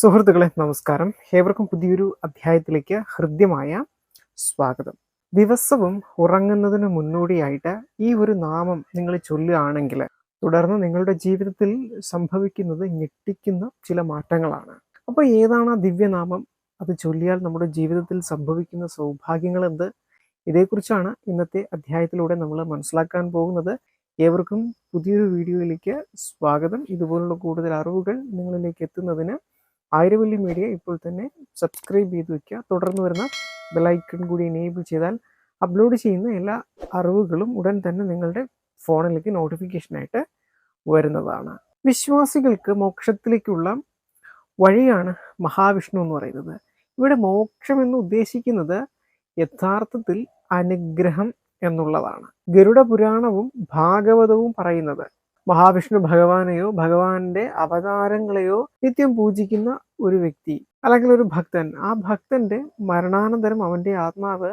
സുഹൃത്തുക്കളെ നമസ്കാരം. ഏവർക്കും പുതിയൊരു അധ്യായത്തിലേക്ക് ഹൃദ്യമായ സ്വാഗതം. ദിവസവും ഉറങ്ങുന്നതിന് മുന്നോടിയായിട്ട് ഈ ഒരു നാമം നിങ്ങൾ ചൊല്ലുകയാണെങ്കിൽ തുടർന്ന് നിങ്ങളുടെ ജീവിതത്തിൽ സംഭവിക്കുന്നത് ഞെട്ടിക്കുന്ന ചില മാറ്റങ്ങളാണ്. അപ്പോൾ ഏതാണ് ആ ദിവ്യനാമം? അത് ചൊല്ലിയാൽ നമ്മുടെ ജീവിതത്തിൽ സംഭവിക്കുന്ന സൗഭാഗ്യങ്ങൾ എന്ത്? ഇതേക്കുറിച്ചാണ് ഇന്നത്തെ അധ്യായത്തിലൂടെ നമ്മൾ മനസ്സിലാക്കാൻ പോകുന്നത്. ഏവർക്കും പുതിയൊരു വീഡിയോയിലേക്ക് സ്വാഗതം. ഇതുപോലുള്ള കൂടുതൽ അറിവുകൾ നിങ്ങളിലേക്ക് എത്തുന്നതിന് ആയിരവല്ലി മീഡിയ ഇപ്പോൾ തന്നെ സബ്സ്ക്രൈബ് ചെയ്ത് വെക്കുക. തുടർന്ന് വരുന്ന ബെലൈക്കൺ കൂടി എനേബിൾ ചെയ്താൽ അപ്ലോഡ് ചെയ്യുന്ന എല്ലാ അറിവുകളും ഉടൻ തന്നെ നിങ്ങളുടെ ഫോണിലേക്ക് നോട്ടിഫിക്കേഷനായിട്ട് വരുന്നതാണ്. വിശ്വാസികൾക്ക് മോക്ഷത്തിലേക്കുള്ള വഴിയാണ് മഹാവിഷ്ണു എന്ന് പറയുന്നത്. ഇവിടെ മോക്ഷം എന്ന് ഉദ്ദേശിക്കുന്നത് യഥാർത്ഥത്തിൽ അനുഗ്രഹം എന്നുള്ളതാണ്. ഗരുഡ പുരാണവും ഭാഗവതവും പറയുന്നത് മഹാവിഷ്ണു ഭഗവാനെയോ ഭഗവാന്റെ അവതാരങ്ങളെയോ നിത്യം പൂജിക്കുന്ന ഒരു വ്യക്തി അല്ലെങ്കിൽ ഒരു ഭക്തൻ. ആ ഭക്തന്റെ മരണാനന്തരം അവന്റെ ആത്മാവ്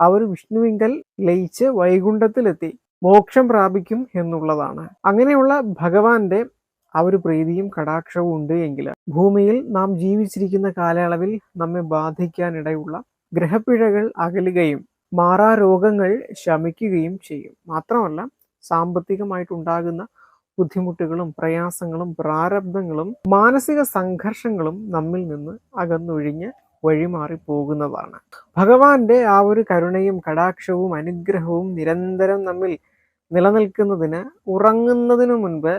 ആ ഒരു വിഷ്ണുവിങ്കൽ ലയിച്ച് വൈകുണ്ഠത്തിലെത്തി. മോക്ഷം പ്രാപിക്കും എന്നുള്ളതാണ്. അങ്ങനെയുള്ള ഭഗവാന്റെ ആ ഒരു പ്രീതിയും കടാക്ഷവും ഉണ്ട് എങ്കിൽ ഭൂമിയിൽ നാം ജീവിച്ചിരിക്കുന്ന കാലയളവിൽ നമ്മെ ബാധിക്കാനിടയുള്ള ഗ്രഹപ്പിഴകൾ അകലുകയും മാറാ രോഗങ്ങൾ ശമിക്കുകയും ചെയ്യും. മാത്രമല്ല സാമ്പത്തികമായിട്ടുണ്ടാകുന്ന ബുദ്ധിമുട്ടുകളും പ്രയാസങ്ങളും പ്രാരബ്ധങ്ങളും മാനസിക സംഘർഷങ്ങളും നമ്മിൽ നിന്ന് അകന്നൊഴിഞ്ഞ് വഴിമാറി പോകുന്നതാണ്. ഭഗവാന്റെ ആ ഒരു കരുണയും കടാക്ഷവും അനുഗ്രഹവും നിരന്തരം നമ്മിൽ നിലനിൽക്കുന്നതിന് ഉറങ്ങുന്നതിനു മുൻപ്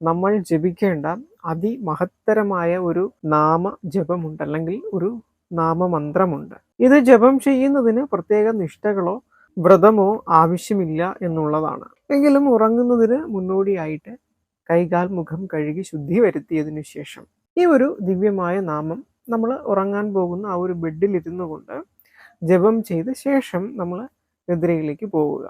നമ്മൾ ജപിക്കേണ്ട അതിമഹത്തരമായ ഒരു നാമ ജപമുണ്ട് അല്ലെങ്കിൽ ഒരു നാമമന്ത്രമുണ്ട്. ഇത് ജപം ചെയ്യുന്നതിന് പ്രത്യേക നിഷ്ഠകളോ വ്രതമോ ആവശ്യമില്ല എന്നുള്ളതാണ്. എങ്കിലും ഉറങ്ങുന്നതിന് മുന്നോടിയായിട്ട് കൈകാൽ മുഖം കഴുകി ശുദ്ധി വരുത്തിയതിനു ശേഷം ഈ ഒരു ദിവ്യമായ നാമം നമ്മൾ ഉറങ്ങാൻ പോകുന്ന ആ ഒരു ബെഡിലിരുന്നു കൊണ്ട് ജപം ചെയ്ത ശേഷം നമ്മൾ നിദ്രയിലേക്ക് പോവുക.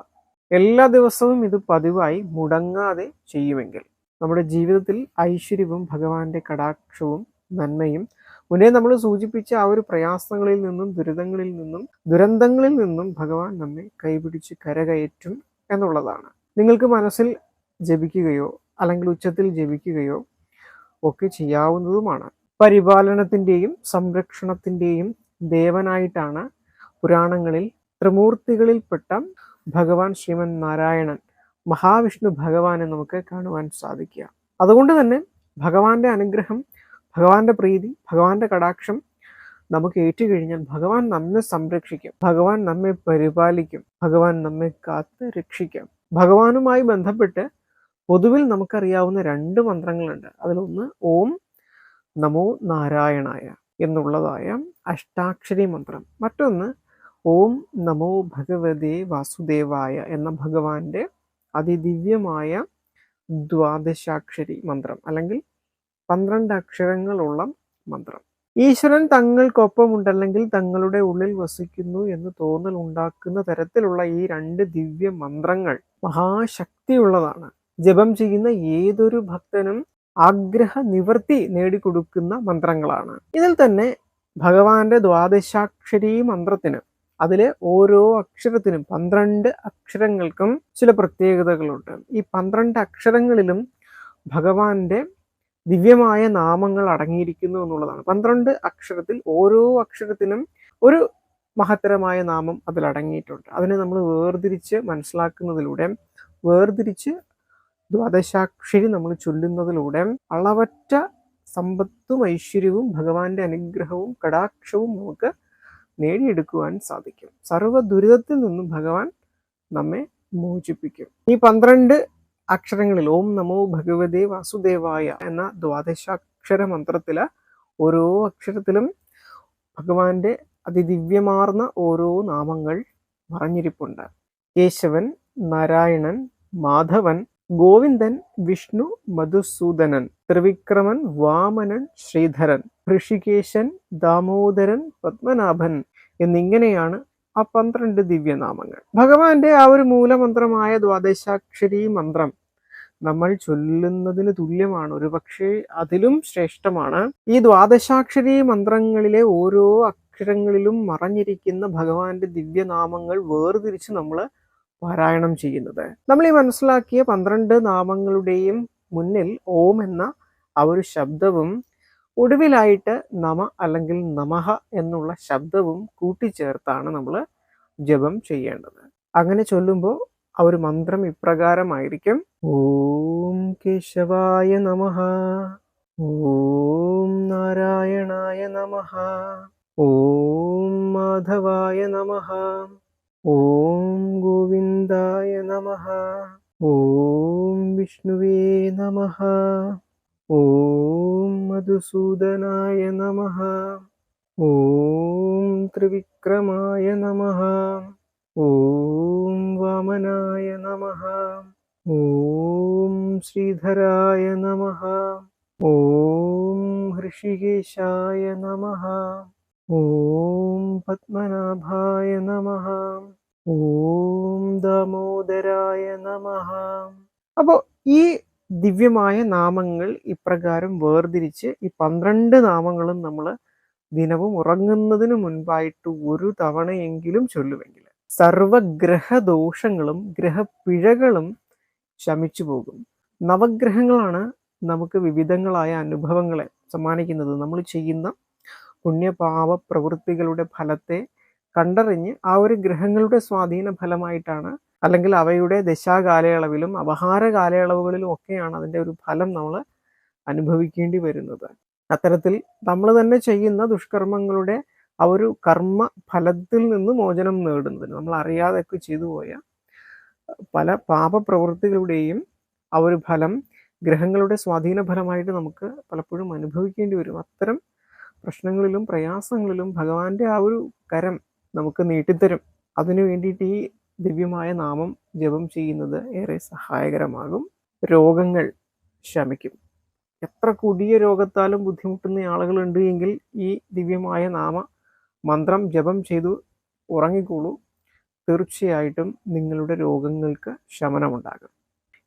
എല്ലാ ദിവസവും ഇത് പതിവായി മുടങ്ങാതെ ചെയ്യുമെങ്കിൽ നമ്മുടെ ജീവിതത്തിൽ ഐശ്വര്യവും ഭഗവാന്റെ കടാക്ഷവും നന്മയും മുന്നേ നമ്മൾ സൂചിപ്പിച്ച ആ ഒരു പ്രയാസങ്ങളിൽ നിന്നും ദുരിതങ്ങളിൽ നിന്നും ദുരന്തങ്ങളിൽ നിന്നും ഭഗവാൻ നമ്മെ കൈപിടിച്ച് കരകയറ്റും എന്നുള്ളതാണ്. നിങ്ങൾക്ക് മനസ്സിൽ ജപിക്കുകയോ അല്ലെങ്കിൽ ഉച്ചത്തിൽ ജപിക്കുകയോ ഒക്കെ ചെയ്യാവുന്നതുമാണ്. പരിപാലനത്തിന്റെയും സംരക്ഷണത്തിന്റെയും ദേവനായിട്ടാണ് പുരാണങ്ങളിൽ ത്രിമൂർത്തികളിൽപ്പെട്ട ഭഗവാൻ ശ്രീമൻ നാരായണൻ മഹാവിഷ്ണു ഭഗവാനെ നമുക്ക് കാണുവാൻ സാധിക്കുക. അതുകൊണ്ട് തന്നെ ഭഗവാന്റെ അനുഗ്രഹം ഭഗവാന്റെ പ്രീതി ഭഗവാന്റെ കടാക്ഷം നമുക്ക് ഏറ്റുകഴിഞ്ഞാൽ ഭഗവാൻ നമ്മെ സംരക്ഷിക്കും ഭഗവാൻ നമ്മെ പരിപാലിക്കും ഭഗവാൻ നമ്മെ കാത്ത് രക്ഷിക്കാം ഭഗവാനുമായി ബന്ധപ്പെട്ട് പൊതുവിൽ നമുക്കറിയാവുന്ന രണ്ട് മന്ത്രങ്ങളുണ്ട്. അതിലൊന്ന് ഓം നമോ നാരായണായ എന്നുള്ളതായ അഷ്ടാക്ഷരി മന്ത്രം. മറ്റൊന്ന് ഓം നമോ ഭഗവതേ വാസുദേവായ എന്ന ഭഗവാന്റെ അതിദിവ്യമായ ദ്വാദശാക്ഷരി മന്ത്രം അല്ലെങ്കിൽ പന്ത്രണ്ട് അക്ഷരങ്ങളുള്ള മന്ത്രം. ഈശ്വരൻ തങ്ങൾക്കൊപ്പമുണ്ടല്ലെങ്കിൽ തങ്ങളുടെ ഉള്ളിൽ വസിക്കുന്നു എന്ന് തോന്നൽ ഉണ്ടാക്കുന്ന തരത്തിലുള്ള ഈ രണ്ട് ദിവ്യ മന്ത്രങ്ങൾ മഹാശക്തിയുള്ളതാണ്. ജപം ചെയ്യുന്ന ഏതൊരു ഭക്തനും ആഗ്രഹ നിവൃത്തി നേടിക്കൊടുക്കുന്ന മന്ത്രങ്ങളാണ്. ഇതിൽ തന്നെ ഭഗവാന്റെ ദ്വാദശാക്ഷരി മന്ത്രത്തിന് അതിലെ ഓരോ അക്ഷരത്തിനും പന്ത്രണ്ട് അക്ഷരങ്ങൾക്കും ചില പ്രത്യേകതകളുണ്ട്. ഈ പന്ത്രണ്ട് അക്ഷരങ്ങളിലും ഭഗവാന്റെ ദിവ്യമായ നാമങ്ങൾ അടങ്ങിയിരിക്കുന്നു എന്നുള്ളതാണ്. പന്ത്രണ്ട് അക്ഷരത്തിൽ ഓരോ അക്ഷരത്തിനും ഒരു മഹത്തരമായ നാമം അതിലടങ്ങിയിട്ടുണ്ട്. അതിനെ നമ്മൾ വേർതിരിച്ച് മനസ്സിലാക്കുന്നതിലൂടെ വേർതിരിച്ച് ദ്വാദശാക്ഷരി നമ്മൾ ചൊല്ലുന്നതിലൂടെ അളവറ്റ സമ്പത്തും ഐശ്വര്യവും ഭഗവാന്റെ അനുഗ്രഹവും കടാക്ഷവും നമുക്ക് നേടിയെടുക്കുവാൻ സാധിക്കും. സർവ ദുരിതത്തിൽ നിന്നും ഭഗവാൻ നമ്മെ മോചിപ്പിക്കും. ഈ പന്ത്രണ്ട് അക്ഷരങ്ങളിൽ ഓം നമോ ഭഗവതേ വാസുദേവായ എന്ന ദ്വാദശാക്ഷര മന്ത്രത്തിലെ ഓരോ അക്ഷരത്തിലും ഭഗവാന്റെ അതിദിവ്യമാർന്ന ഓരോ നാമങ്ങൾ മറഞ്ഞിരിപ്പുണ്ട് കേശവൻ നാരായണൻ മാധവൻ ഗോവിന്ദൻ വിഷ്ണു മധുസൂദനൻ ത്രിവിക്രമൻ വാമനൻ ശ്രീധരൻ ഋഷികേശൻ ദാമോദരൻ പത്മനാഭൻ എന്നിങ്ങനെയാണ് ആ പന്ത്രണ്ട് ദിവ്യനാമങ്ങൾ. ഭഗവാന്റെ ആ ഒരു മൂലമന്ത്രമായ ദ്വാദശാക്ഷരി മന്ത്രം നമ്മൾ ചൊല്ലുന്നതിന് തുല്യമാണ്. ഒരുപക്ഷെ അതിലും ശ്രേഷ്ഠമാണ്. ഈ ദ്വാദശാക്ഷരി മന്ത്രങ്ങളിലെ ഓരോ അക്ഷരങ്ങളിലും മറഞ്ഞിരിക്കുന്ന ഭഗവാന്റെ ദിവ്യനാമങ്ങൾ വേർതിരിച്ച് നമ്മൾ പാരായണം ചെയ്യുന്നത്. നമ്മൾ ഈ മനസ്സിലാക്കിയ പന്ത്രണ്ട് നാമങ്ങളുടെയും മുന്നിൽ ഓം എന്ന ആ ഒരു ശബ്ദവും ഒടുവിലായിട്ട് നമ അല്ലെങ്കിൽ നമഹ എന്നുള്ള ശബ്ദവും കൂട്ടിച്ചേർത്താണ് നമ്മൾ ജപം ചെയ്യേണ്ടത്. അങ്ങനെ ചൊല്ലുമ്പോൾ ആ ഒരു മന്ത്രം ഇപ്രകാരമായിരിക്കും. ഓം കേശവായ നമഃ. ഓം നാരായണായ നമഃ. ഓം മാധവായ നമഃ ഓം ഗോവിന്ദായ നമഃ ഓം വിഷ്ണുവേ നമഃ ഓം മധുസൂദനായ നമഃ ഓം ത്രിവിക്രമായ നമഃ ഓം വാമനായ നമഃ ഓം ശ്രീധരായ നമഃ ഓം ഹൃഷികേശായ നമഃ ഓം പത്മനാഭായ നമഃ ഓം ദാമോദരായ നമഃ അപ്പോൾ ഈ ദിവ്യമായ നാമങ്ങൾ ഇപ്രകാരം വേർതിരിച്ച് ഈ പന്ത്രണ്ട് നാമങ്ങളും നമ്മൾ ദിനവും ഉറങ്ങുന്നതിന് മുൻപായിട്ട് ഒരു തവണയെങ്കിലും ചൊല്ലുമെങ്കിൽ സർവഗ്രഹദോഷങ്ങളും ഗ്രഹപ്പിഴകളും ശമിച്ചു പോകും. നവഗ്രഹങ്ങളാണ് നമുക്ക് വിവിധങ്ങളായ അനുഭവങ്ങളെ സമ്മാനിക്കുന്നത്. നമ്മൾ ചെയ്യുന്ന പുണ്യപാപ പ്രവൃത്തികളുടെ ഫലത്തെ കണ്ടറിഞ്ഞ് ആ ഒരു ഗ്രഹങ്ങളുടെ സ്വാധീന ഫലമായിട്ടാണ് അല്ലെങ്കിൽ അവയുടെ ദശാകാലയളവിലും അപഹാര കാലയളവുകളിലും ഒക്കെയാണ് അതിന്റെ ഒരു ഫലം നമ്മൾ അനുഭവിക്കേണ്ടി വരുന്നത്. അത്തരത്തിൽ നമ്മൾ തന്നെ ചെയ്യുന്ന ദുഷ്കർമ്മങ്ങളുടെ ആ ഒരു കർമ്മ ഫലത്തിൽ നിന്ന് മോചനം നേടുന്നതിന് നമ്മൾ അറിയാതെയൊക്കെ ചെയ്തു പോയ പല പാപപ്രവൃത്തികളുടെയും ആ ഒരു ഫലം ഗ്രഹങ്ങളുടെ സ്വാധീന ഫലമായിട്ട് നമുക്ക് പലപ്പോഴും അനുഭവിക്കേണ്ടി വരും. അത്തരം പ്രശ്നങ്ങളിലും പ്രയാസങ്ങളിലും ഭഗവാന്റെ ആ ഒരു കരം നമുക്ക് നീട്ടിത്തരും. അതിനു വേണ്ടിയിട്ട് ഈ ദിവ്യമായ നാമം ജപം ചെയ്യുന്നത് ഏറെ സഹായകരമാകും. രോഗങ്ങൾ ശമിക്കും. എത്ര കൊടിയ രോഗത്താലും ബുദ്ധിമുട്ടുന്ന ആളുകളുണ്ട് എങ്കിൽ ഈ ദിവ്യമായ നാമ മന്ത്രം ജപം ചെയ്തു ഉറങ്ങിക്കോളൂ. തീർച്ചയായിട്ടും നിങ്ങളുടെ രോഗങ്ങൾക്ക് ശമനമുണ്ടാകും.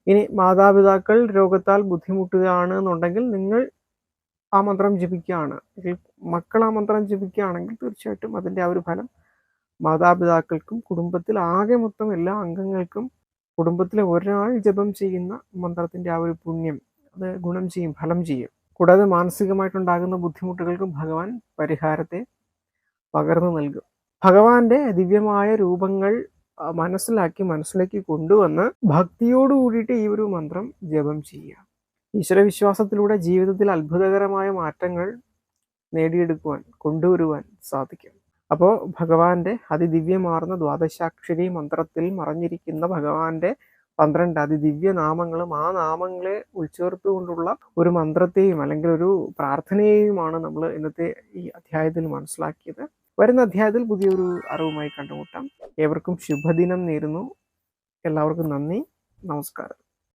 ഇനി മാതാപിതാക്കൾ രോഗത്താൽ ബുദ്ധിമുട്ടുകയാണ് എന്നുണ്ടെങ്കിൽ നിങ്ങൾ ആ മന്ത്രം ജപിക്കുകയാണ്. മക്കൾ ആ മന്ത്രം ജപിക്കുകയാണെങ്കിൽ തീർച്ചയായിട്ടും അതിന്റെ ആ ഒരു ഫലം മാതാപിതാക്കൾക്കും കുടുംബത്തിൽ ആകെ മൊത്തം എല്ലാ അംഗങ്ങൾക്കും കുടുംബത്തിലെ ഒരാൾ ജപം ചെയ്യുന്ന മന്ത്രത്തിന്റെ ആ ഒരു പുണ്യം അത് ഗുണം ചെയ്യും ഫലം ചെയ്യും. കൂടാതെ മാനസികമായിട്ടുണ്ടാകുന്ന ബുദ്ധിമുട്ടുകൾക്കും ഭഗവാൻ പരിഹാരത്തെ പകർന്നു നൽകും. ഭഗവാന്റെ ദിവ്യമായ രൂപങ്ങൾ മനസ്സിലാക്കി മനസ്സിലേക്ക് കൊണ്ടുവന്ന് ഭക്തിയോടുകൂടിയിട്ട് ഈ ഒരു മന്ത്രം ജപം ചെയ്യുക. ഈശ്വരവിശ്വാസത്തിലൂടെ ജീവിതത്തിൽ അത്ഭുതകരമായ മാറ്റങ്ങൾ നേടിയെടുക്കുവാൻ കൊണ്ടുവരുവാൻ സാധിക്കും. അപ്പോൾ ഭഗവാന്റെ അതിദിവ്യമാർന്ന ദ്വാദശാക്ഷരി മന്ത്രത്തിൽ മറഞ്ഞിരിക്കുന്ന ഭഗവാന്റെ പന്ത്രണ്ട് അതിദിവ്യ നാമങ്ങളും ആ നാമങ്ങളെ ഉൾച്ചേർത്തുകൊണ്ടുള്ള ഒരു മന്ത്രത്തെയും അല്ലെങ്കിൽ ഒരു പ്രാർത്ഥനയെയുമാണ് നമ്മൾ ഇന്നത്തെ ഈ അധ്യായത്തിൽ മനസ്സിലാക്കിയത്. വരുന്ന അധ്യായത്തിൽ പുതിയൊരു അറിവുമായി കണ്ടുമുട്ടാം. ഏവർക്കും ശുഭദിനം നേരുന്നു. എല്ലാവർക്കും നന്ദി. നമസ്കാരം.